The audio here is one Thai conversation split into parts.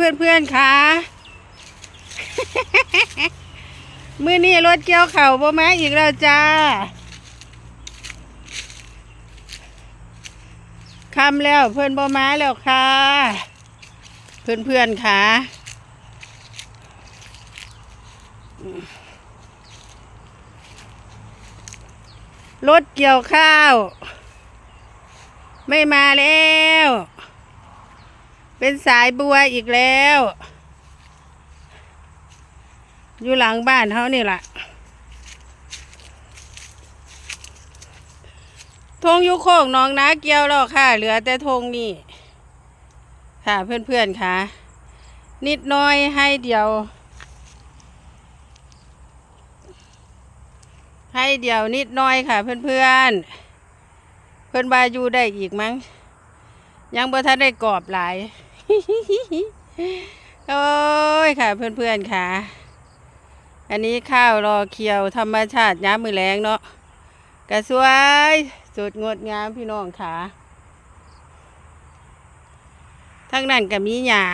เพื่อนเพื่อนๆค่ะมือนี้รถเกี่ยวเข่าบ่มาอีกแล้วจ้าคำแล้วเพื่อนบ่มาแล้วค่ะ เพื่อนเพื่อนๆค่ะรถเกี่ยวข้าว ไม่มาแล้ว เป็นสายบัวอีกแล้ว อยู่หลังบ้านเขานี่แหละธงยุโคกน้องนาเกี่ยวแล้วค่ะ เหลือแต่ธงนี่ ค่ะเพื่อนๆค่ะ นิดน้อยให้เดียว ให้เดียวนิดน้อยค่ะ เพื่อนๆเพื่อนบาอยู่ได้อีกมั้งยังบ่ทันได้กรอบหลาย โอ้ยค่ะ เพื่อนๆค่ะ อันนี้ข้าวรอเคียวธรรมชาติย้ำมือแรงเนาะกระสวยสุดงดงามพี่น้องค่ะทั้งนั้นก็มีหญ้า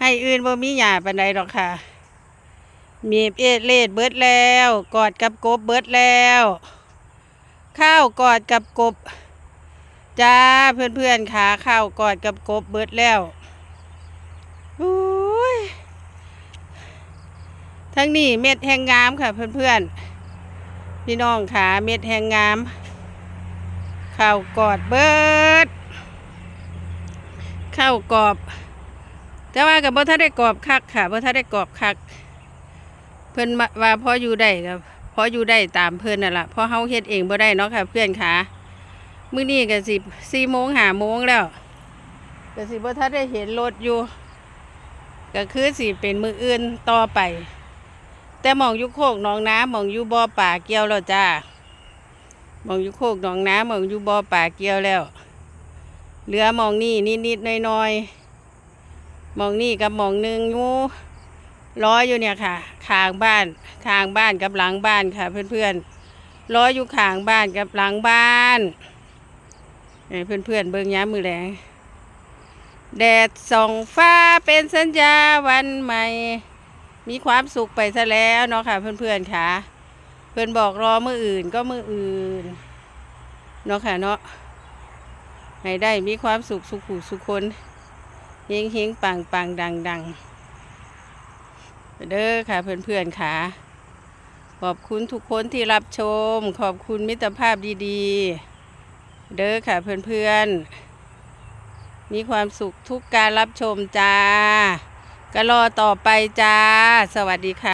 ให้อื่นบ่มีหญ้าปานใดหรอกค่ะ มีเอดเลดเบิดแล้ว กอดกับกบเบิดแล้ว ข้าวกอดกับกบ จ้าเพื่อนๆค่ะข้าวกอดกับกบเบิดแล้วอุ้ยทั้งนี้เม็ดแห้งงามค่ะเพื่อนๆพี่น้องค่ะเม็ดแห้งงามข้าวกอดเบิดข้าวกรอบแต่ว่ากับบ่ทันได้กรอบคักค่ะบ่ทันได้กรอบคัก เพิ่อนมาว่าพออยู่ได้ครับพออยู่ได้ตามเพิ่นน่ะล่ะพราะเฮาเฮ็ดเองบ่ได้เนาะค่ะ เพื่อนค่ะ มื้อนี้ก็สิสี่โมงหาโมงแล้วก็สิบ่ทันได้เห็นรถอยู่ ก็คือสิเป็นมืออื่นต่อไป แต่มองอยู่โคกหนองน้ำมองอยู่บ่อป่าเกี่ยวแล้วจ้ามองอยู่โคกหนองน้ำมองอยู่บ่อป่าเกี่ยวแล้วเหลือมองนี่นิดๆน้อยๆมองนี่กับมองหนึ่งอยู่ร้อยอยู่เนี่ยค่ะข้างบ้านข้างบ้านกับหลังบ้านค่ะ เพื่อนๆร้อยอยู่ข้างบ้านกับหลังบ้าน ให้เพื่อนเบิ่งย้ำมือแรงแดดส่องฟ้าเป็นสัญญาวันใหม่ มีความสุขไปซะแล้วเนาะค่ะ เพื่อนๆค่ะ เพื่อนบอกรอมืออื่นก็มืออื่นเนาะค่ะเนาะให้ได้มีความสุขสุขุสุขคนเฮงเฮงปังปังดังดังเด้อค่ะเพื่อนๆค่ะ ขอบคุณทุกคนที่รับชม ขอบคุณมิตรภาพดีๆ เด้อค่ะเพื่อนๆ มีความสุขทุกการรับชมจ้า ก็รอต่อไปจ้า สวัสดีค่ะ